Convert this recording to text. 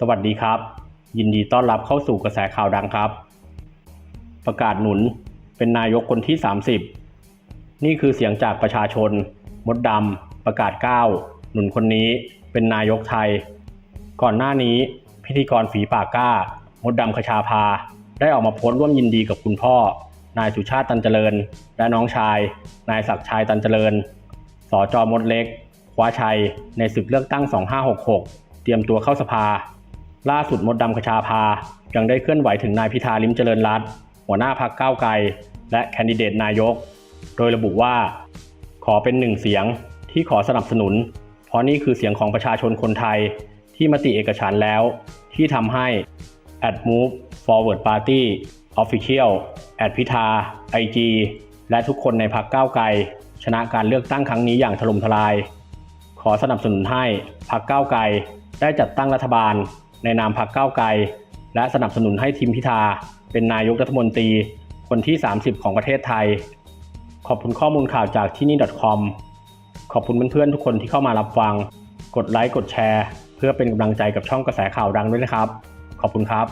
สวัสดีครับ ยินดีต้อนรับเข้าสู่กระแสข่าวดังครับ ประกาศหนุนเป็นนายกคนที่ 30 นี่คือเสียงจากประชาชน มดดำประกาศก้าวหนุนคนนี้เป็นนายกไทย ก่อนหน้านี้พิธีกรฝีปากกล้า มดดำคชาภา ได้ออกมาโพสต์ร่วมยินดีกับคุณพ่อ นายสุชาติตันเจริญ และน้องชาย นายศักดิ์ชัยตันเจริญสจมดเล็กคว้าชัยในศึกเลือกตั้ง 2566 เตรียมตัวเข้าสภา ล่าสุดมดดำคชาภายังได้เคลื่อนไหวถึงนายพิธาลิมเจริญรัตน์หัวหน้าพักก้าวไกล และแคนดิเดตนายก โดยระบุว่า ขอเป็นหนึ่งเสียงที่ขอสนับสนุน เพราะนี่คือเสียงของประชาชนคนไทยที่มติเอกฉันแล้ว ที่ทำให้ at move forward party official at พิธา IG และทุกคนในพักก้าวไกล ชนะการเลือกตั้งครั้งนี้อย่างถล่มทลาย ขอสนับสนุนให้พักก้าวไกลได้จัดตั้งรัฐบาล ในนามพรรคก้าวไกล และสนับสนุนให้ทีมพิธา เป็นนายกรัฐมนตรีคนที่ 30 ของประเทศไทย ขอบคุณข้อมูลข่าวจากที่นี่ .com ขอบคุณเพื่อนๆทุกคนที่เข้ามารับฟัง กดไลค์กดแชร์ เพื่อเป็นกำลังใจกับช่องกระแสข่าวดังด้วยนะครับ ขอบคุณครับ